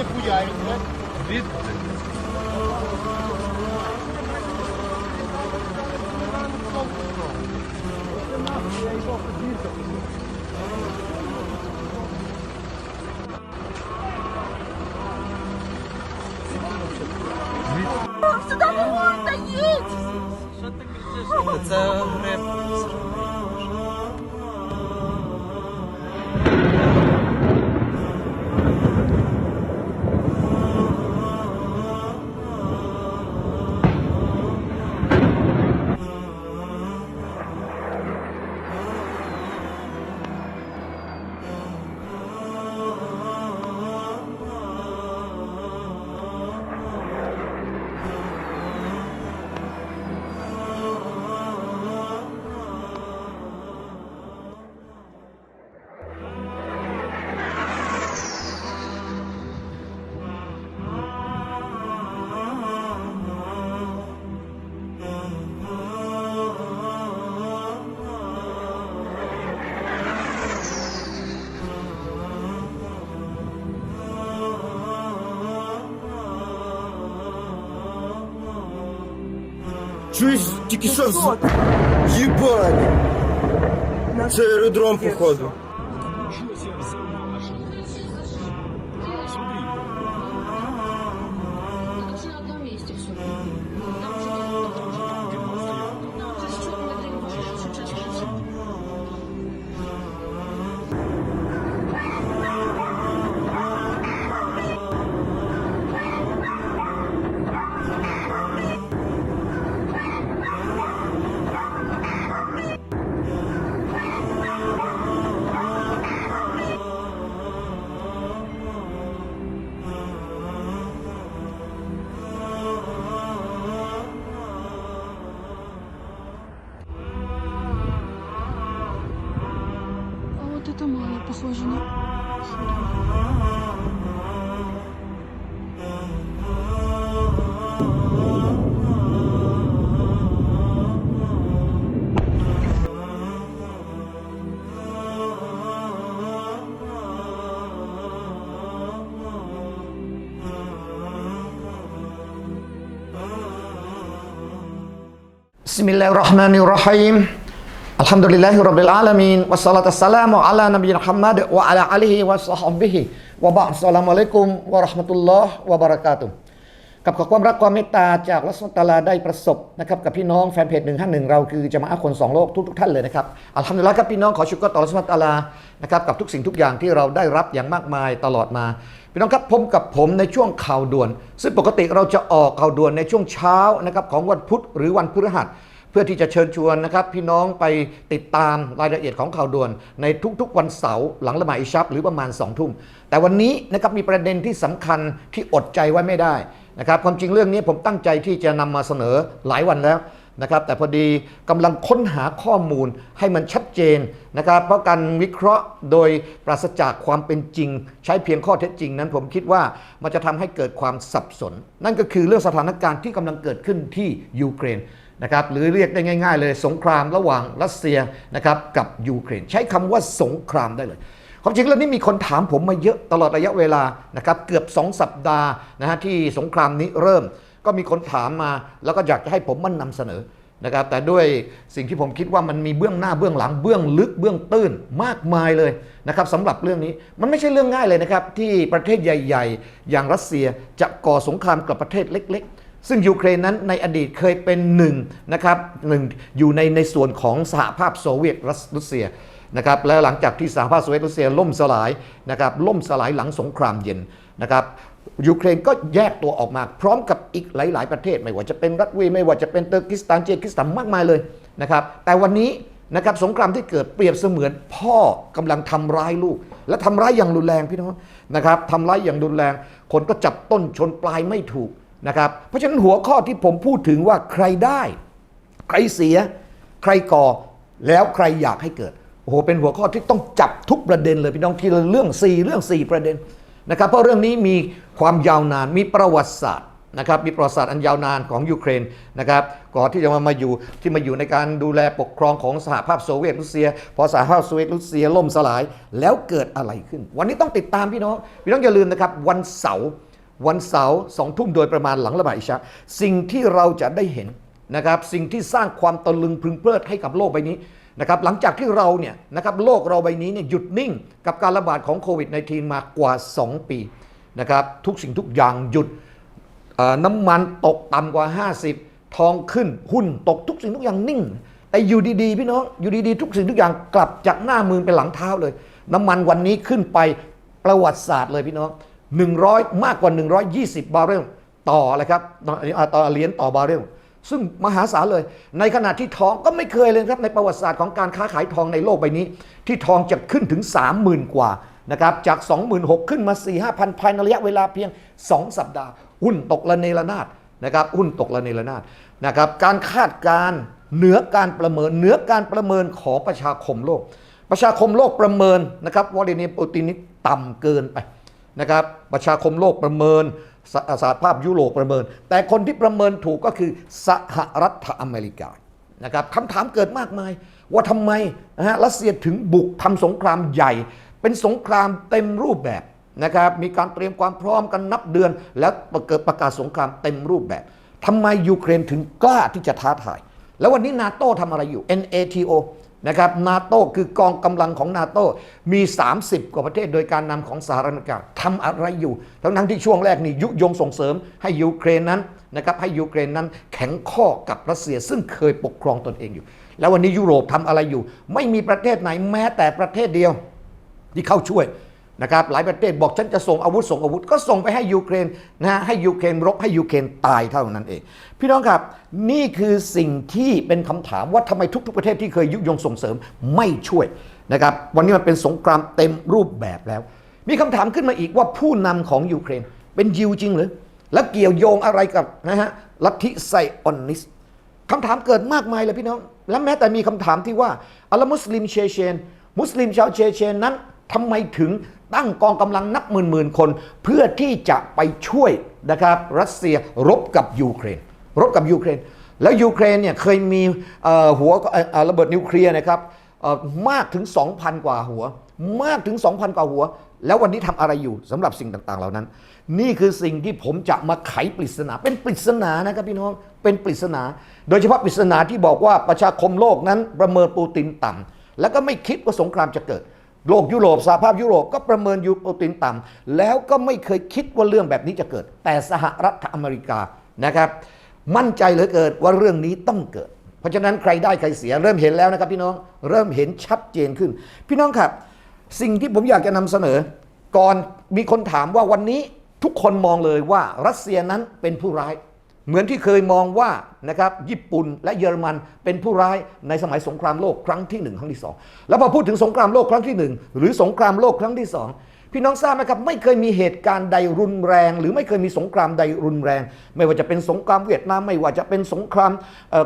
не хуярить, блядь. Від... Сюди не можна їдь! Що ти кричиш? Це Чуєш, тільки що з... Єбать! Це аеродром, походу. похоже на... بسم الله الرحمن الرحيم الحمد لله رب العالمين والصلاة والسلام على نبينا محمد وعلى آله وصحبه وبعد السلام عليكم ورحمة الله وبركاته กับขอความรักความเมตตาจากรัศตาลาได้ประสบนะครับกับพี่น้องแฟนเพจ151 เราคือจะมาอาคนสองโลกทุกๆท่านเลยนะครับอัลฮัมดุลิลละครับพี่น้องขอชุกรต่อรัศตาลานะครับกับทุกสิ่งทุกอย่างที่เราได้รับอย่างมากมายตลอดมา พี่น้องครับพบกับผมในช่วงข่าวด่วน ซึ่งปกติเราจะออกข่าวด่วนในช่วงเช้านะครับของวันพุธหรือวันพฤหัส เพื่อที่จะเชิญชวนนะครับพี่น้องไปติดตามรายละเอียดของข่าวด่วน ในทุกๆวันเสาร์หลังละหมาดอิชับหรือประมาณ2องทุ่ม แต่วันนี้นะครับมีประเด็นที่สำคัญที่อดใจไว้ไม่ได้นะครับความจริงเรื่องนี้ผมตั้งใจที่จะนำมาเสนอหลายวันแล้วนะครับแต่พอดีกำลังค้นหาข้อมูลให้มันชัดเจนนะครับเพราะการวิเคราะห์โดยปราศจากความเป็นจริง ใช้เพียงข้อเท็จจริงนั้น ผมคิดว่ามันจะทำให้เกิดความสับสน นั่นก็คือเรื่องสถานการณ์ที่กำลังเกิดขึ้นที่ยูเครน นะครับหรือเรียกได้ง่าย ๆ เลยสงครามระหว่างรัสเซียนะครับกับยูเครน ใช้คำว่าสงครามได้เลยความจริงแล้วนี่มีคนถามผมมาเยอะตลอดระยะเวลานะครับเกือบ 2 สัปดาห์นะฮะที่สงครามนี้เริ่ม ก็มีคนถามมา แล้วก็อยากจะให้ผมมันนำเสนอนะครับแต่ด้วยสิ่งที่ผมคิดว่ามันมีเบื้องหน้าเบื้องหลังเบื้องลึกเบื้องตื้นมากมายเลยนะครับสำหรับเรื่องนี้มันไม่ใช่เรื่องง่ายเลยนะครับที่ประเทศใหญ่ ๆ อย่างรัสเซียจะก่อสงครามกับประเทศเล็กๆ ซึ่งยูเครนนั้นในอดีตเคยเป็นหนึ่งนะครับหนึ่งอยู่ในในส่วนของสหภาพโซเวียตรัสเซียนะครับแล้วหลังจากที่สหภาพโซเวียตรัสเซียล่มสลายนะครับล่มสลายหลังสงครามเย็นนะครับยูเครนก็แยกตัวออกมาพร้อมกับอีกหลาย ๆ ประเทศ ไม่ว่าจะเป็นรัสเวียไม่ว่าจะเป็นเตอร์กิสถานเจกิสถานมากมายเลยนะครับแต่วันนี้นะครับสงครามที่เกิดเปรียบเสมือนพ่อกำลังทำร้ายลูก และทำร้ายอย่างรุนแรงพี่น้องนะครับทำร้ายอย่างรุนแรง คนก็จับต้นชนปลายไม่ถูก นะครับเพราะฉะนั้นหัวข้อที่ผมพูดถึงว่าใครได้ ใครเสีย ใครก่อแล้วใครอยากให้เกิดโอ้โหเป็นหัวข้อที่ต้องจับทุกประเด็นเลยพี่น้องทีละเรื่อง 4 เรื่อง 4 ประเด็นนะครับเพราะเรื่องนี้มีความยาวนานมีประวัติศาสตร์นะครับมีประวัติศาสตร์อันยาวนานของยูเครนนะครับก่อนที่จะมามาอยู่ที่มาอยู่ในการดูแลปกครองของสหภาพโซเวียตรัสเซีย พอสหภาพโซเวียตรัสเซียล่มสลายแล้วเกิดอะไรขึ้น วันนี้ต้องติดตามพี่น้องพี่น้องอย่าลืมนะครับวันเสาร์ วันเสาร์สองทุ่มโดยประมาณหลังละหมาดอิชาสิ่งที่เราจะได้เห็นนะครับสิ่งที่สร้างความตะลึงพึงเพลิดให้กับโลกใบนี้นะครับหลังจากที่เราเนี่ยนะครับโลกเราใบนี้เนี่ยหยุดนิ่งกับการระบาดของโควิด -19 มากว่า 2 ปีนะครับทุกสิ่งทุกอย่างหยุดน้ำมันตกต่ำกว่า 50 ทองขึ้นหุ้นตกทุกสิ่งทุกอย่างนิ่ง แต่อยู่ดีๆพี่น้องอยู่ดีๆทุกสิ่งทุกอย่างกลับจากหน้ามือเป็นหลังเท้าเลย น้ำมันวันนี้ขึ้นไปประวัติศาสตร์เลยพี่น้อง 100 มากกว่า 120 บาร์เรลต่อเลยครับต่อต่อเหรียญต่อบาร์เรลซึ่งมหาศาลเลย ในขณะที่ทองก็ไม่เคยเลยครับในประวัติศาสตร์ของการค้าขายทองในโลกใบนี้ ที่ทองจะขึ้นถึง 30,000 กว่านะครับจาก 26,000 ขึ้นมา 4-5,000 ภายในระยะเวลาเพียง 2 สัปดาห์ หุ้นตกระเนระนาดนะครับหุ้นตกระเนระนาดนะครับการคาดการณ์เหนือการประเมินเหนือการประเมินของประชาคมโลก ประชาคมโลกประเมินนะครับวลาดิเมียร์ปูตินนี่ต่ำเกินไป นะครับประชาคมโลกประเมินสหสหภาพยุโรปประเมิน แต่คนที่ประเมินถูกก็คือสหรัฐอเมริกานะครับคำถามเกิดมากมาย ว่าทำไมนะฮะรัสเซียถึงบุกทำสงครามใหญ่ เป็นสงครามเต็มรูปแบบนะครับมีการเตรียมความพร้อมกันนับเดือน แล้วเกิดประกาศสงครามเต็มรูปแบบทำไมยูเครนถึงกล้าที่จะท้าทาย แล้ววันนี้นาโต้ทำอะไรอยู่ NATO นะครับนาโต้คือกองกำลังของนาโต้มี 30 กว่าประเทศโดยการนำของสหรัฐอเมริกาทำอะไรอยู่ ทั้งทั้งที่ช่วงแรกนี่ยุยงส่งเสริมให้ยูเครนนั้นนะครับให้ยูเครนนั้นแข็งข้อกับรัสเซียซึ่งเคยปกครองตนเองอยู่ แล้ววันนี้ยุโรปทำอะไรอยู่ ไม่มีประเทศไหนแม้แต่ประเทศเดียวที่เข้าช่วย นะครับหลายประเทศบอกฉันจะส่งอาวุธส่งอาวุธก็ส่งไปให้ยูเครนนะฮะให้ยูเครนรบให้ยูเครนตายเท่านั้นเอง พี่น้องครับนี่คือสิ่งที่เป็นคำถามว่าทำไมทุก ๆ ประเทศที่เคยยุยงส่งเสริมไม่ช่วยนะครับวันนี้มันเป็นสงครามเต็มรูปแบบแล้ว มีคำถามขึ้นมาอีกว่าผู้นำของยูเครนเป็นยิวจริงหรือ และเกี่ยวโยงอะไรกับนะฮะลัทธิไซออนนิสคำถามเกิดมากมายเลยพี่น้อง และแม้แต่มีคำถามที่ว่าอัลมุสลิมเชเชน มุสลิมชาวเชเชนนั้นทำไมถึง ตั้งกองกำลังนับหมื่นหมื่นๆคน เพื่อที่จะไปช่วยนะครับรัสเซียรบกับยูเครน รบกับยูเครน แล้วยูเครนเนี่ยเคยมีหัวระเบิดนิวเคลียร์นะครับมากถึง 2,000 กว่าหัว มากถึง 2,000 กว่าหัว แล้ววันนี้ทำอะไรอยู่สำหรับสิ่งต่างๆ เหล่านั้น นี่คือสิ่งที่ผมจะมาไขปริศนา เป็นปริศนานะครับพี่น้องเป็นปริศนา โดยเฉพาะปริศนาที่บอกว่าประชาคมโลกนั้นประเมินปูตินต่ำแล้วก็ไม่คิดว่าสงครามจะเกิด โลกยุโรปสหภาพยุโรปก็ประเมินยูปูตินต่ำแล้วก็ไม่เคยคิดว่าเรื่องแบบนี้จะเกิด แต่สหรัฐอเมริกานะครับ มั่นใจเหลือเกินว่าเรื่องนี้ต้องเกิด เพราะฉะนั้นใครได้ใครเสียเริ่มเห็นแล้วนะครับพี่น้องเริ่มเห็นชัดเจนขึ้น พี่น้องครับ สิ่งที่ผมอยากจะนำเสนอ ก่อนมีคนถามว่าวันนี้ทุกคนมองเลยว่ารัสเซียนั้นเป็นผู้ร้าย เหมือนที่เคยมองว่านะครับญี่ปุ่นและเยอรมันเป็นผู้ร้ายในสมัยสงครามโลกครั้งที่หนึ่งครั้งที่สองแล้วพอพูดถึงสงครามโลกครั้งที่หนึ่งหรือสงครามโลกครั้งที่สองพี่น้องทราบไหมครับไม่เคยมีเหตุการณ์ใดรุนแรง หรือไม่เคยมีสงครามใดรุนแรง ไม่ว่าจะเป็นสงครามเวียดนามไม่ว่าจะเป็นสงคราม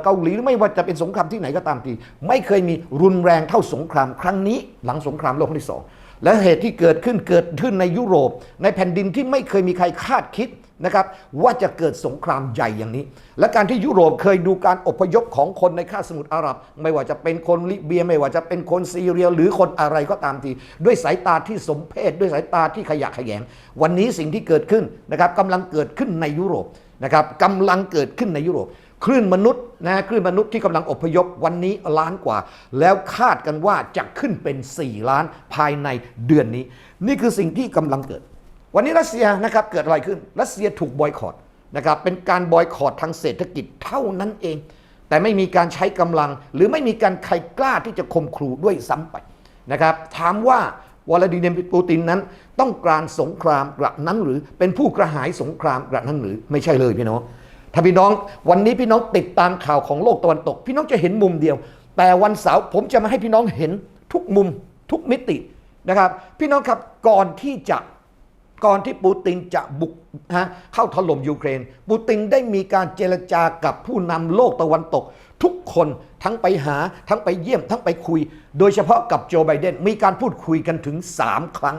เกาหลีหรือไม่ว่าจะเป็นสงครามที่ไหนก็ตามทีไม่เคยมีรุนแรงเท่าสงครามครั้งนี้ หลังสงครามโลกครั้งที่สองและเหตุที่เกิดขึ้นเกิดขึ้นในยุโรป ในแผ่นดินที่ไม่เคยมีใครคาดคิด นะครับว่าจะเกิดสงครามใหญ่อย่างนี้ และการที่ยุโรปเคยดูการอพยพของคนในคาบสมุทรอาหรับ ไม่ว่าจะเป็นคนลิเบีย ไม่ว่าจะเป็นคนซีเรีย หรือคนอะไรก็ตามที ด้วยสายตาที่สมเพศด้วยสายตาที่ขยะแขยง วันนี้สิ่งที่เกิดขึ้นนะครับกำลังเกิดขึ้นในยุโรปนะครับกำลังเกิดขึ้นในยุโรปคลื่นมนุษย์นะคลื่นมนุษย์ที่กำลังอพยพวันนี้ล้านกว่า แล้วคาดกันว่าจะขึ้นเป็น 4 ล้านภายในเดือนนี้ นี่คือสิ่งที่กำลังเกิด วันนี้รัสเซียนะครับเกิดอะไรขึ้น รัสเซียถูกบอยคอรดนะครับเป็นการบอยคอรดทางเศรษฐกิจเท่านั้นเอง แต่ไม่มีการใช้กำลัง หรือไม่มีการใครกล้าที่จะข่มขู่ด้วยซ้ำไปนะครับถามว่าวลาดิเมียร์ปูตินนั้น ต้องการสงครามกระนั้นหรือเป็นผู้กระหายสงครามกระนั้นหรือไม่ใช่เลยพี่น้องถ้าพี่น้องวันนี้พี่น้องติดตามข่าวของโลกตะวันตก พี่น้องจะเห็นมุมเดียว แต่วันเสาร์ผมจะมาให้พี่น้องเห็นทุกมุมทุกมิตินะครับ พี่น้องครับก่อนที่จะ ก่อนที่ปูตินจะบุกฮะเข้าถล่มยูเครน ปูตินได้มีการเจรจากับผู้นำโลกตะวันตก ทุกคนทั้งไปหาทั้งไปเยี่ยมทั้งไปคุย โดยเฉพาะกับโจไบเดนมีการพูดคุยกันถึง 3 ครั้ง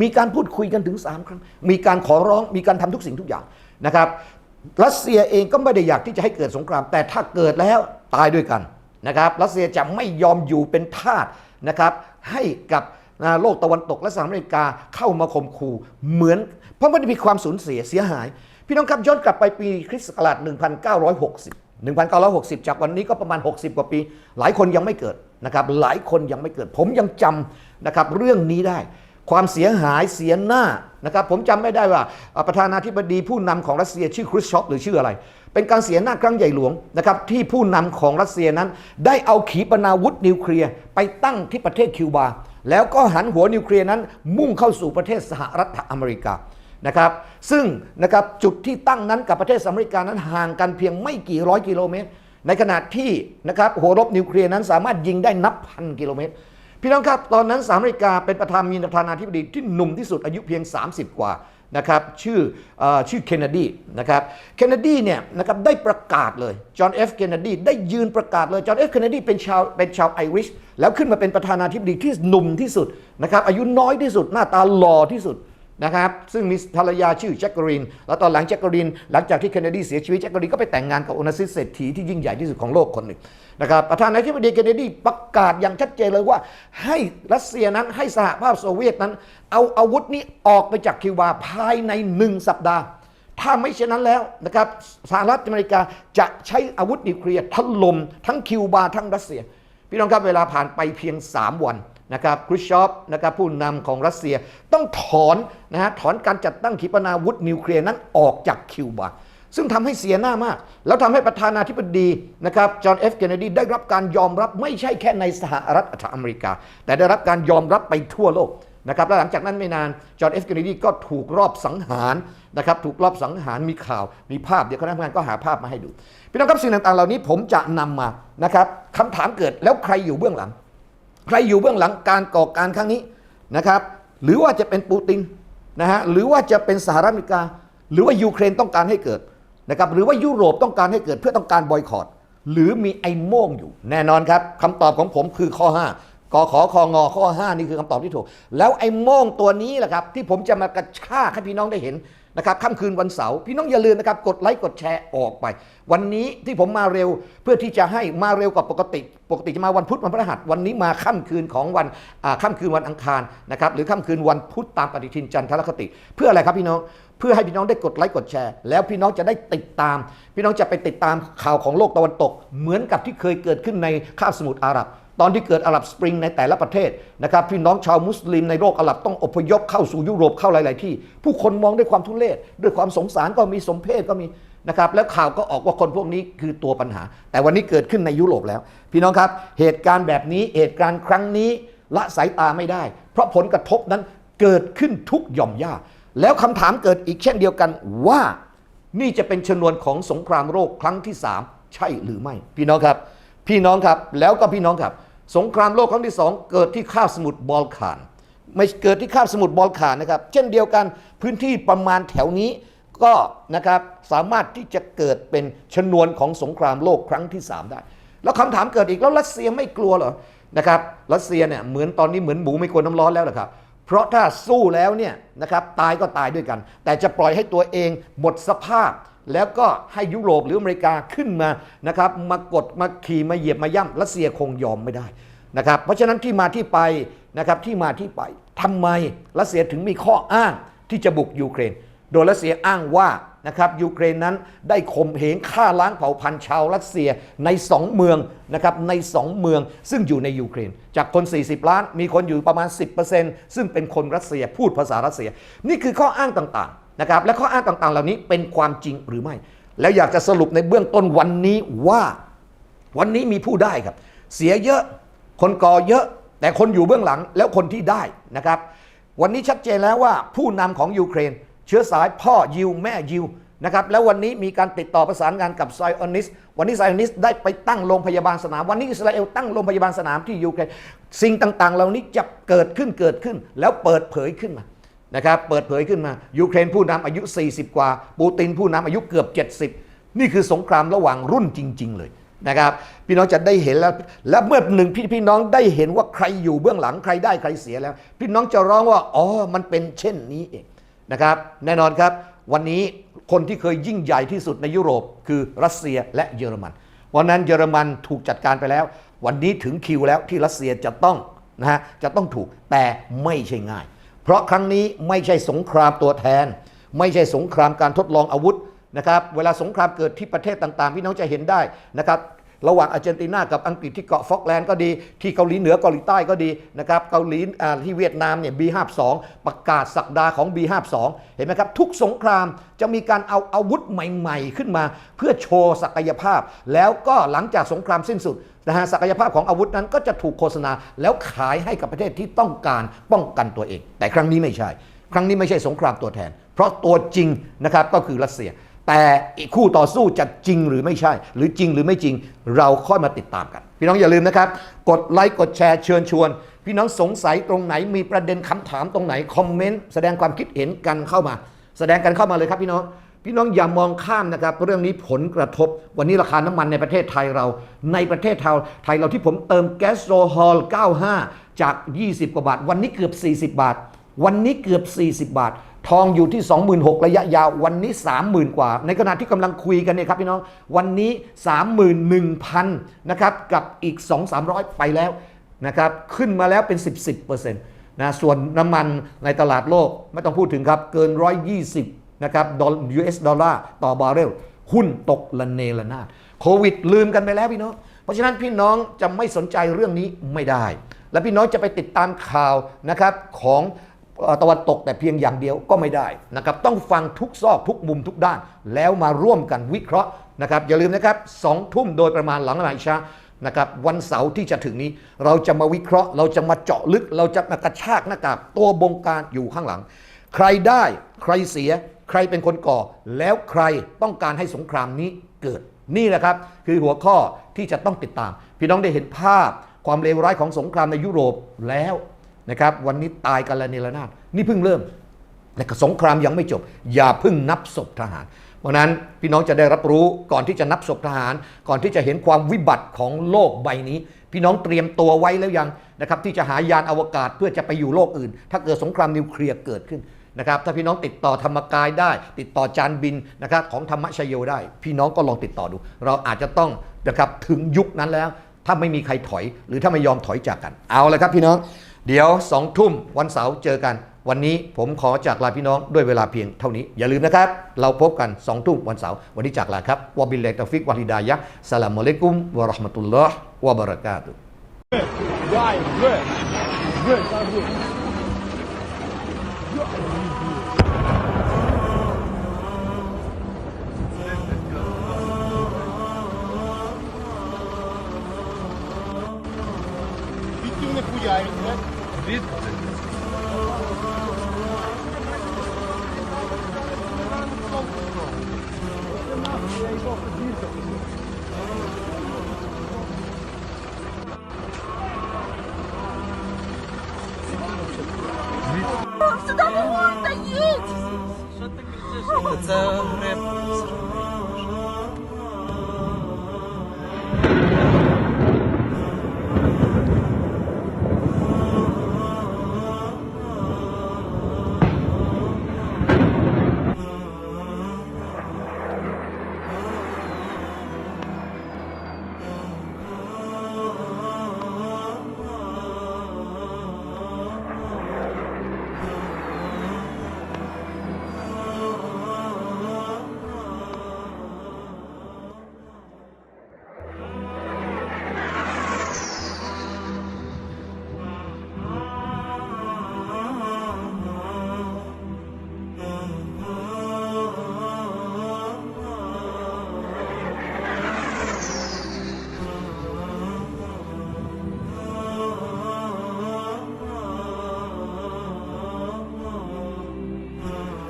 มีการพูดคุยกันถึง 3 ครั้ง มีการขอร้องมีการทำทุกสิ่งทุกอย่างนะครับรัสเซียเองก็ไม่ได้อยากที่จะให้เกิดสงคราม แต่ถ้าเกิดแล้วตายด้วยกันนะครับรัสเซียจะไม่ยอมอยู่เป็นทาสนะครับให้กับ อ่าโลกตะวันตกและสหรัฐอเมริกาเข้ามาข่มขู่เหมือน เพราะมันมีความสูญเสียเสียหาย พี่น้องครับย้อนกลับไปปีคริสต์ศักราช1960 1960 จากวันนี้ก็ประมาณ 60 กว่าปี หลายคนยังไม่เกิดนะครับหลายคนยังไม่เกิด ผมยังจำนะครับเรื่องนี้ได้ ความเสียหายเสียหน้านะครับผมจำไม่ได้ว่าประธานาธิบดีผู้นำของรัสเซียชื่อครุชชอปหรือชื่ออะไร เป็นการเสียหน้าครั้งใหญ่หลวงนะครับที่ผู้นำของรัสเซียนั้น ได้เอาขีปนาวุธนิวเคลียร์ไปตั้งที่ประเทศคิวบา แล้วก็หันหัวนิวเคลียร์นั้นมุ่งเข้าสู่ประเทศสหรัฐอเมริกานะครับซึ่งนะครับจุดที่ตั้งนั้นกับประเทศอเมริกานั้นห่างกันเพียงไม่กี่ร้อยกิโลเมตร ในขณะที่นะครับหัวรบนิวเคลียร์นั้นสามารถยิงได้นับพันกิโลเมตร พี่น้องครับตอนนั้นสหรัฐอเมริกาเป็นประธานมีประธานาธิบดีที่หนุ่มที่สุดอายุเพียง 30 กว่า นะครับชื่ออชื่อเคนเนดีนะครับเคนเนดีเนี่ยนะครับได้ประกาศเลยจอห์นเอฟเคนเนดีได้ยืนประกาศเลยจอห์นเอฟเคนเนดีเป็นชาวเป็นชาวไอริชแล้วขึ้นมาเป็นประธานาธิบดีที่หนุ่มที่สุดนะครับอายุน้อยที่สุดหน้าตาหล่อที่สุด นะครับ ซึ่งมีภรรยาชื่อแจ็คเกอรีนแล้วตอนหลังแจ็คเกอรีนหลังจากที่เคนเนดีเสียชีวิตแจ็คเกอรีนก็ไปแต่งงานกับโอนาซิสเศรษฐีที่ยิ่งใหญ่ที่สุดของโลกคนหนึ่งนะครับประธานาธิบดีเคนเนดีประกาศอย่างชัดเจนเลยว่า ให้รัสเซียนั้นให้สหภาพโซเวียตนั้น เอาอาวุธนี้ออกไปจากคิวบาภายในหนึ่งสัปดาห์ ถ้าไม่เช่นนั้นแล้วนะครับสหรัฐอเมริกาจะใช้อาวุธนิวเคลียร์ถล่มทั้งคิวบาทั้งรัสเซีย พี่น้องครับเวลาผ่านไปเพียง 3 วัน นะครับครุชชอฟนะครับผู้นำของรัสเซียต้องถอนนะฮะถอนการจัดตั้งขีปนาวุธนิวเคลียร์นั้นออกจากคิวบา ซึ่งทำให้เสียหน้ามาก แล้วทำให้ประธานาธิบดีนะครับจอห์นเอฟเคนเนดีได้รับการยอมรับไม่ใช่แค่ในสหรัฐอเมริกา แต่ได้รับการยอมรับไปทั่วโลกนะครับและหลังจากนั้นไม่นานจอห์นเอฟเคนเนดีก็ถูกรอบสังหารนะครับถูกรอบสังหารมีข่าวมีภาพเดี๋ยวคณะทำงานก็หาภาพมาให้ดูพี่น้องครับสิ่งต่างๆเหล่านี้ผมจะนำมานะครับคำถามเกิดแล้วใครอยู่เบื้องหลัง ใครอยู่เบื้องหลังการก่อการครั้งนี้นะครับหรือว่าจะเป็นปูตินนะฮะหรือว่าจะเป็นสหรัฐอเมริกา หรือว่ายูเครนต้องการให้เกิดนะครับหรือว่ายุโรปต้องการให้เกิดเพื่อต้องการบอยคอรดหรือมีไอ้โม่งอยู่ แน่นอนครับคำตอบของผมคือข้อ 5กขอคองอข้อ 5 นี่คือคำตอบที่ถูก แล้วไอ้โม่งตัวนี้แหละครับที่ผมจะมากระชากให้พี่น้องได้เห็น นะครับค่ำคืนวันเสาร์พี่น้องอย่าลืมนะครับกดไลค์กดแชร์ออกไป วันนี้ที่ผมมาเร็วเพื่อที่จะให้มาเร็วกว่าปกติ ปกติจะมาวันพุธวันพฤหัสวันนี้มาค่ำคืนของวันค่ำคืนวันอังคารนะครับหรือค่ำคืนวันพุธตามปฏิทินจันทรคติ เพื่ออะไรครับพี่น้องเพื่อให้พี่น้องได้กดไลค์กดแชร์ แล้วพี่น้องจะได้ติดตาม พี่น้องจะไปติดตามข่าวของโลกตะวันตก เหมือนกับที่เคยเกิดขึ้นในคาบสมุทรอาหรับ ตอนที่เกิดอาหรับสปริงในแต่ละประเทศนะครับพี่น้องชาวมุสลิมในโลกอาหรับต้องอพยพเข้าสู่ยุโรปเข้าหลาย ๆ ที่ ผู้คนมองด้วยความทุเรศด้วยความสงสารก็มีสมเพศก็มีนะครับแล้วข่าวก็ออกว่าคนพวกนี้คือตัวปัญหา แต่วันนี้เกิดขึ้นในยุโรปแล้ว พี่น้องครับเหตุการณ์แบบนี้เหตุการณ์ครั้งนี้ละสายตาไม่ได้ เพราะผลกระทบนั้นเกิดขึ้นทุกหย่อมย่าแล้วคำถามเกิดอีกเช่นเดียวกันว่านี่จะเป็นชนวนของสงครามโลกครั้งที่ 3 ใช่หรือไม่ พี่น้องครับ พี่น้องครับแล้วก็พี่น้องครับ สงครามโลกครั้งที่2เกิดที่คาบสมุทรบอลข่าน ไม่เกิดที่คาบสมุทรบอลข่านนะครับ เช่นเดียวกันพื้นที่ประมาณแถวนี้ก็นะครับสามารถที่จะเกิดเป็นชนวนของสงครามโลกครั้งที่ 3 ได้ แล้วคำถามเกิดอีกแล้วรัสเซียไม่กลัวเหรอนะครับรัสเซียเนี่ยเหมือนตอนนี้เหมือนหมูไม่กลัวน้ำร้อนแล้วนะครับเพราะถ้าสู้แล้วเนี่ยนะครับตายก็ตายด้วยกัน แต่จะปล่อยให้ตัวเองหมดสภาพ แล้วก็ให้ยุโรปหรืออเมริกาขึ้นมานะครับมากดมาขี่มาเหยียบมาย่ำรัสเซียคงยอมไม่ได้นะครับเพราะฉะนั้นที่มาที่ไปนะครับที่มาที่ไปทำไมรัสเซียถึงมีข้ออ้างที่จะบุกยูเครน โดยรัสเซียอ้างว่านะครับยูเครนนั้นได้ข่มเหงฆ่าล้างเผ่าพันธุ์ชาวรัสเซียใน 2 เมืองนะครับใน 2 เมืองซึ่งอยู่ในยูเครน จากคน 40 ล้านมีคนอยู่ประมาณ 10%ซึ่งเป็นคนรัสเซียพูดภาษารัสเซีย นี่คือข้ออ้างต่างๆ นะครับและข้ออ้างต่างๆ เหล่านี้เป็นความจริงหรือไม่ แล้วอยากจะสรุปในเบื้องต้นวันนี้ว่า วันนี้มีผู้ได้ครับ เสียเยอะคนก่อเยอะ แต่คนอยู่เบื้องหลังแล้วคนที่ได้นะครับ วันนี้ชัดเจนแล้วว่าผู้นำของยูเครน เชื้อสายพ่อยิวแม่ยิวนะครับแล้ววันนี้มีการติดต่อประสานงานกับไซออนิสวันนี้ไซออนิสได้ไปตั้งโรงพยาบาลสนาม วันนี้อิสราเอลตั้งโรงพยาบาลสนามที่ยูเครนสิ่งต่างๆ เหล่านี้จะเกิดขึ้นเกิดขึ้น แล้วเปิดเผยขึ้นมา นะครับเปิดเผยขึ้นมา ยูเครนผู้นำอายุ 40 กว่า ปูตินผู้นำอายุเกือบ 70 นี่คือสงครามระหว่างรุ่นจริง ๆ เลยนะครับ พี่น้องจะได้เห็นแล้ว และเมื่อหนึ่งพี่พี่น้องได้เห็นว่าใครอยู่เบื้องหลังใครได้ใครเสียแล้ว พี่น้องจะร้องว่าอ๋อมันเป็นเช่นนี้เองนะครับ แน่นอนครับ วันนี้คนที่เคยยิ่งใหญ่ที่สุดในยุโรป คือรัสเซียและเยอรมันวันนั้นเยอรมันถูกจัดการไปแล้ว วันนี้ถึงคิวแล้วที่รัสเซียจะต้องนะฮะจะต้องถูกแต่ไม่ใช่ง่าย เพราะครั้งนี้ไม่ใช่สงครามตัวแทน ไม่ใช่สงครามการทดลองอาวุธนะครับ เวลาสงครามเกิดที่ประเทศต่างๆ พี่น้องจะเห็นได้นะครับ ระหว่างอาร์เจนตินากับอังกฤษที่เกาะฟอกแลนด์ก็ดี ที่เกาหลีเหนือเกาหลีใต้ก็ดีนะครับเกาหลีที่เวียดนามเนี่ย B52 ประกาศสักดาของ B52 เห็นไหมครับทุกสงครามจะมีการเอาอาวุธใหม่ๆ ขึ้นมา เพื่อโชว์ศักยภาพ แล้วก็หลังจากสงครามสิ้นสุดนะฮะศักยภาพของอาวุธนั้นก็จะถูกโฆษณาแล้วขายให้กับประเทศที่ต้องการป้องกันตัวเอง แต่ครั้งนี้ไม่ใช่ ครั้งนี้ไม่ใช่สงครามตัวแทน เพราะตัวจริงนะครับก็คือรัสเซีย แต่อีกคู่ต่อสู้จะจริงหรือไม่ใช่ หรือจริงหรือไม่จริง เราค่อยมาติดตามกัน พี่น้องอย่าลืมนะครับ กดไลค์กดแชร์เชิญชวน พี่น้องสงสัยตรงไหนมีประเด็นคำถามตรงไหนคอมเมนต์แสดงความคิดเห็นกันเข้ามา แสดงกันเข้ามาเลยครับพี่น้องพี่น้องอย่ามองข้ามนะครับ เรื่องนี้ผลกระทบ วันนี้ราคาน้ำมันในประเทศไทยเรา ในประเทศไทยไทยเราที่ผมเติมแก๊สโซฮอล95 จาก 20 กว่าบาท วันนี้เกือบ 40 บาท วันนี้เกือบ 40 บาท ทองอยู่ที่ 26,000ระยะยาววันนี้ 30,000 กว่า ในขณะที่กำลังคุยกันเนี่ยครับพี่น้องวันนี้ 31,000นะครับกับอีก 2-300 ไปแล้วนะครับขึ้นมาแล้วเป็น 10-10%นะส่วนน้ำมันในตลาดโลกไม่ต้องพูดถึงครับเกิน 120นะครับดอล US ดอลลาร์ต่อบาร์เรลหุ้นตกละเนระนาดโควิดลืมกันไปแล้วพี่น้อง เพราะฉะนั้นพี่น้องจะไม่สนใจเรื่องนี้ไม่ได้ และพี่น้องจะไปติดตามข่าวนะครับของ ตะวันตกแต่เพียงอย่างเดียวก็ไม่ได้นะครับต้องฟังทุกซอกทุกมุมทุกด้าน แล้วมาร่วมกันวิเคราะห์นะครับอย่าลืมนะครับสองทุ่มโดยประมาณหลังละหมาดอิชานะครับวันเสาร์ที่จะถึงนี้ เราจะมาวิเคราะห์ เราจะมาเจาะลึก เราจะมากระชากหน้ากากตัวบงการอยู่ข้างหลัง ใครได้ใครเสีย ใครเป็นคนก่อ แล้วใครต้องการให้สงครามนี้เกิดนี่แหละครับ คือหัวข้อที่จะต้องติดตาม พี่น้องได้เห็นภาพความเลวร้ายของสงครามในยุโรปแล้ว นะครับวันนี้ตายกันละเนระนาดนี่เพิ่งเริ่มและสงครามยังไม่จบ อย่าเพิ่งนับศพทหาร เพราะฉะนั้นพี่น้องจะได้รับรู้ก่อนที่จะนับศพทหาร ก่อนที่จะเห็นความวิบัติของโลกใบนี้ พี่น้องเตรียมตัวไว้แล้วยังนะครับที่จะหายานอวกาศเพื่อจะไปอยู่โลกอื่น ถ้าเกิดสงครามนิวเคลียร์เกิดขึ้นนะครับถ้าพี่น้องติดต่อธรรมกายได้ ติดต่อจานบินนะครับของธรรมชโยได้ พี่น้องก็ลองติดต่อดู เราอาจจะต้องนะครับถึงยุคนั้นแล้ว ถ้าไม่มีใครถอย หรือถ้าไม่ยอมถอยจากกัน เอาละครับพี่น้อง เดี๋ยวสองทุ่มวันเสาร์เจอกัน วันนี้ผมขอจากลาพี่น้องด้วยเวลาเพียงเท่านี้ อย่าลืมนะครับ เราพบกันสองทุ่มวันเสาร์วันนี้จากลาครับวะบิลเลตฟิกวะฮิดายะสลามุอะลัยกุมวะราะห์มะตุลลอฮ์วะบะเราะกาตุฮ์ Звідки вони хуярять, блядь? Звідти? Сюди не можна, їдь! Що ти кричиш? Це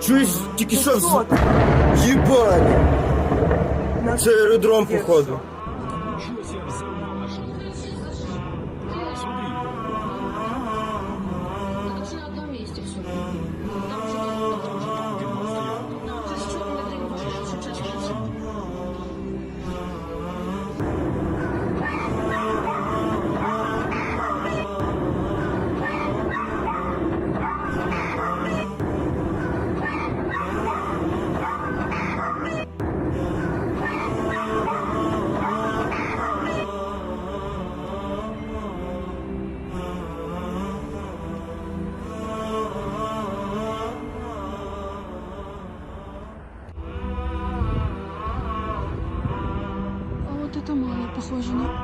Чуєш, тільки що з... Єбать! Це аеродром, походу. сложно.